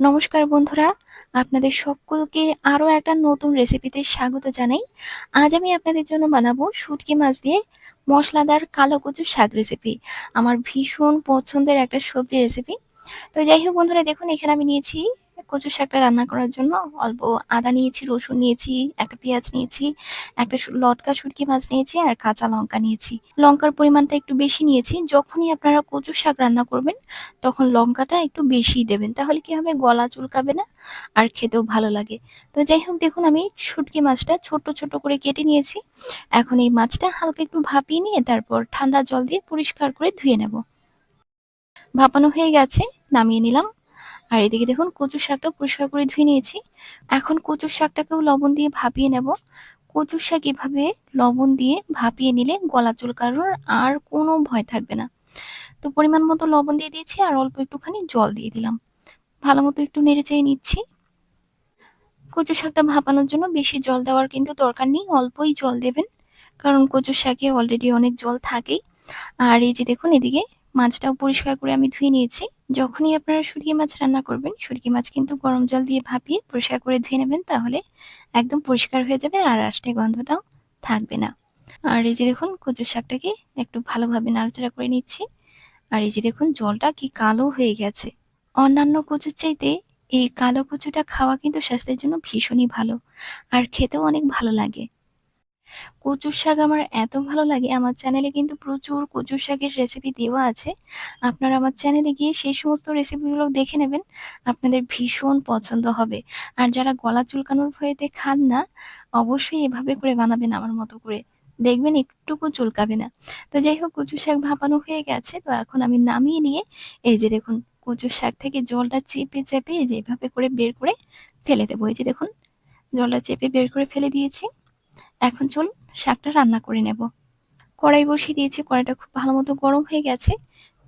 নমস্কার বন্ধুরা, আপনাদের সকলকে আরও একটা নতুন রেসিপিতে স্বাগত জানাই। আজ আমি আপনাদের জন্য বানাবো শুটকি মাছ দিয়ে মশলাদার কালো কচু শাক রেসিপি আমার ভীষণ পছন্দের একটা সবজি রেসিপি তো যাই হোক বন্ধুরা, দেখুন, এখানে আমি নিয়েছি কচু শাকটা রান্না করার জন্য অল্প আদা নিয়েছি, রসুন নিয়েছি, একটা পেঁয়াজ নিয়েছি, একটা লটকা শুটকি মাছ নিয়েছি আর কাঁচা লঙ্কা নিয়েছি। লঙ্কার পরিমাণটা একটু বেশি নিয়েছি। যখনই আপনারা কচু শাক রান্না করবেন, তখন লঙ্কাটা একটু বেশিই দেবেন। তাহলে কি হবে? গলা চুলকাবে না আর খেতেও ভালো লাগে। তো যাই হোক, দেখুন আমি শুটকি মাছটা ছোট ছোট করে কেটে নিয়েছি। এখন এই মাছটা হালকা একটু ভাপিয়ে নিয়ে তারপর ঠান্ডা জল দিয়ে পরিষ্কার করে ধুয়ে নেব। ভাপানো হয়ে গেছে, নামিয়ে নিলাম। আর এদিকে দেখুন কচু শাকটা পরিষ্কার করে ধুয়ে নিয়েছি। এখন কচু শাকটাকেও লবণ দিয়ে ভাপিয়ে নেব। কচু শাক এভাবে লবণ দিয়ে ভাপিয়ে নিলে গলা চুলকানোর আর কোনো ভয় থাকবে না। তো পরিমাণ মতো লবণ দিয়ে দিয়েছি আর অল্প একটুখানি জল দিয়ে দিলাম। ভালো মতো একটু নেড়ে চেয়ে নিচ্ছি। কচু শাকটা ভাপানোর জন্য বেশি জল দেওয়ার কিন্তু দরকার নেই, অল্পই জল দেবেন। কারণ কচু শাকে অলরেডি অনেক জল থাকেই। আর এই যে দেখুন, এদিকে মাছটাও পরিষ্কার করে আমি ধুয়ে নিয়েছি। যখনই আপনারা শুটকি মাছ রান্না করবেন শুটকি মাছ কিন্তু গরম জল দিয়ে ভাপিয়ে পরিষ্কার করে ধুয়ে নেবেন, তাহলে একদম পরিষ্কার হয়ে যাবে আর আষ্টে গন্ধটাও থাকবে না। আর এই যে দেখুন কচু শাকটাকে একটু ভালোভাবে নাড়াচাড়া করে নিচ্ছি। আর এই যে দেখুন, জলটা কি কালো হয়ে গেছে। অন্যান্য কচুর চাইতে এই কালো কচুটা খাওয়া কিন্তু স্বাস্থ্যের জন্য ভীষণই ভালো। আর খেতেও অনেক ভালো লাগে। কচুর শাক আমার এত ভালো লাগে, আমার চ্যানেলে কিন্তু প্রচুর কচুর শাকের রেসিপি দেওয়া আছে। আপনারা আমার চ্যানেলে গিয়ে সেই সমস্ত রেসিপিগুলো দেখে নেবেন, আপনাদের ভীষণ পছন্দ হবে। আর যারা গলা চুলকানোর ভয়েতে খান না, অবশ্যই এভাবে করে বানাবেন আমার মতো করে। দেখবেন একটুকু চুলকাবে না। তো যাই হোক কচু শাক ভাপানো হয়ে গেছে, তো এখন আমি নামিয়ে নিয়ে এই যে দেখুন, কচুর শাক থেকে জলটা চেপে চেপে এই যে এভাবে করে বের করে ফেলে দেবো। এই যে দেখুন, জলটা চেপে বের করে ফেলে দিয়েছি। এখন চলুন শাকটা রান্না করে নেব। কড়াই বসিয়ে দিয়েছি, কড়াইটা খুব ভালো মতো গরম হয়ে গেছে।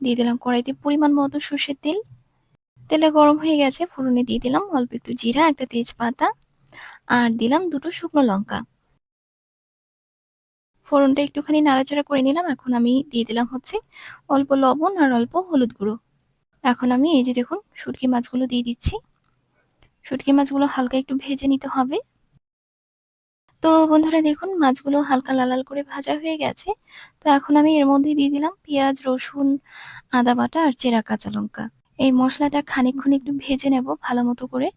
দিয়ে দিলাম কড়াইতে পরিমাণ মতো সর্ষের তেল। তেলে গরম হয়ে গেছে, ফোড়নে দিয়ে দিলাম অল্প একটু জিরা, একটা তেজপাতা, আর দিলাম দুটো শুকনো লঙ্কা। ফোড়নটা একটুখানি নাড়াচাড়া করে নিলাম, এখন আমি দিয়ে দিলাম হচ্ছে অল্প লবণ আর অল্প হলুদ গুঁড়ো। এখন আমি এই যে দেখুন, শুটকি মাছগুলো দিয়ে দিচ্ছি। শুটকি মাছগুলো হালকা একটু ভেজে নিতে হবে। তো বন্ধুরা দেখুন, মাছগুলো হালকা লাল লাল করে ভাজা হয়ে গেছে। তো এখন আমি এর মধ্যে দিয়ে দিলাম পেঁয়াজ, রসুন, আদা বাটা আর চেরা কাঁচা লঙ্কা। এই মশলাটা খানিকক্ষণ একটু ভেজে নেব ভালো মতো করে।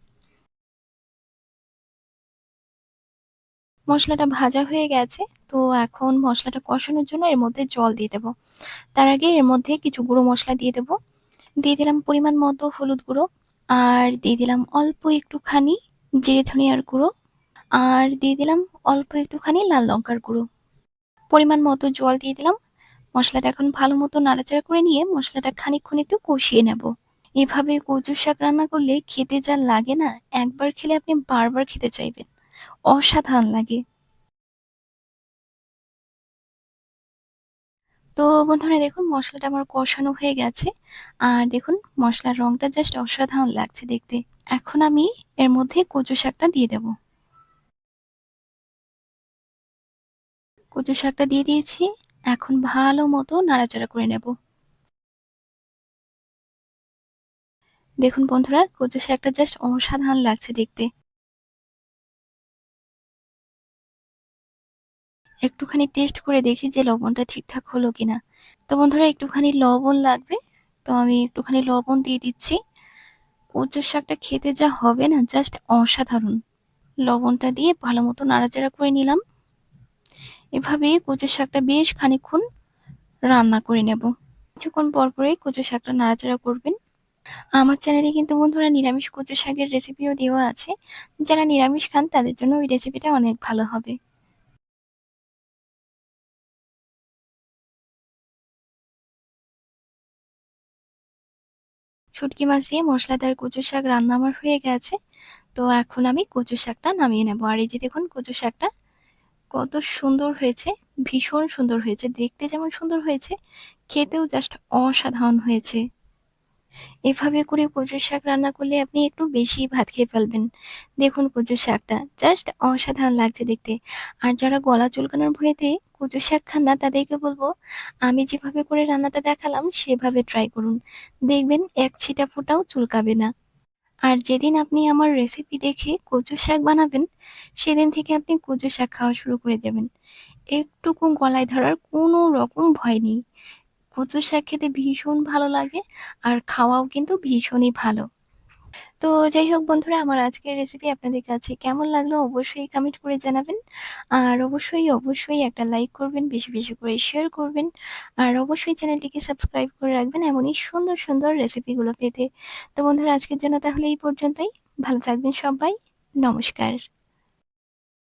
মশলাটা ভাজা হয়ে গেছে, তো এখন মশলাটা কষানোর জন্য এর মধ্যে জল দিয়ে দেবো। তার আগে এর মধ্যে কিছু গুঁড়ো মশলা দিয়ে দেবো। দিয়ে দিলাম পরিমাণ মতো হলুদ গুঁড়ো আর দিয়ে দিলাম অল্প একটুখানি জিরে ধনিয়ার গুঁড়ো। আর দিয়ে দিলাম অল্প একটুখানি লাল লঙ্কার গুঁড়ো। পরিমাণ মতো জল দিয়ে দিলাম। মশলাটা এখন ভালো মতো নাড়াচাড়া করে নিয়ে মশলাটা খানিকক্ষণ একটু কষিয়ে নেব। এভাবে কচু শাক রান্না করলে খেতে যা লাগে না, একবার খেলে আপনি বারবার খেতে চাইবেন। অসাধারণ লাগে। তো বন্ধুরা, দেখুন, মশলাটা আমার কষানো হয়ে গেছে। আর দেখুন, মশলার রংটা জাস্ট অসাধারণ লাগছে দেখতে। এখন আমি এর মধ্যে কচু শাকটা দিয়ে দেব। কচু শাকটা দিয়ে দিয়েছি। এখন ভালো মতো নাড়াচাড়া করে নেব। দেখুন বন্ধুরা কচু শাকটা জাস্ট অসাধারণ লাগছে দেখতে। একটুখানি টেস্ট করে দেখি যে লবণটা ঠিকঠাক হলো কিনা। তো বন্ধুরা, একটুখানি লবণ লাগবে, তো আমি একটুখানি লবণ দিয়ে দিচ্ছি। কচুর শাকটা খেতে যা হবে না, জাস্ট অসাধারণ। লবণটা দিয়ে ভালো মতো নাড়াচাড়া করে নিলাম। এভাবে কচু শাকটা বেশ খানিক্ষণ রান্না করে নেব। কিছুক্ষণ পর পরেই কচু শাকটা নাড়াচাড়া করবেন। আমার চ্যানেলে কিন্তু বন্ধুরা নিরামিষ কচু শাকের রেসিপিও দেওয়া আছে। যারা নিরামিষ খান, তাদের জন্য ওই রেসিপিটা অনেক ভালো হবে। শুটকি মাছ দিয়ে মশলাদার কচু শাক রান্না আমার হয়ে গেছে। তো এখন আমি কচু শাকটা নামিয়ে নেব। আর এই যে দেখুন কচু শাকটা কত সুন্দর হয়েছে, ভীষণ সুন্দর হয়েছে, দেখতে যেমন সুন্দর হয়েছে, খেতেও জাস্ট অসাধারণ হয়েছে। এভাবে করে কচুর শাক রান্না করলে আপনি একটু বেশি ভাত খেয়ে ফেলবেন। দেখুন কচুর শাকটা জাস্ট অসাধারণ লাগছে দেখতে। আর যারা গলা চুলকানোর ভয়েতে কচু শাক খান না, তাদেরকে বলব, আমি যেভাবে করে রান্নাটা দেখালাম, সেভাবে ট্রাই করুন। দেখবেন এক ছিটা ফোঁটাও চুলকাবে না। আর যেদিন আপনি আমার রেসিপি দেখে কচু শাক বানাবেন, সেদিন থেকে আপনি কচু শাক খাওয়া শুরু করে দেবেন। একটুকু গলায় ধরার কোনো রকম ভয় নেই। কচু শাক খেতে ভীষণ ভালো লাগে আর খাওয়াও কিন্তু ভীষণই ভালো। তো যাই হোক বন্ধুরা, আমার আজকের রেসিপি আপনাদের কাছে কেমন লাগল অবশ্যই কমেন্ট করে জানাবেন। আর অবশ্যই অবশ্যই একটা লাইক করবেন, বেশি বেশি করে শেয়ার করবেন। আর অবশ্যই চ্যানেলটিকে সাবস্ক্রাইব করে রাখবেন এমনই সুন্দর সুন্দর রেসিপিগুলো পেতে। তো বন্ধুরা, আজকের জন্য তাহলে এই পর্যন্তই। ভালো থাকবেন সবাই। নমস্কার।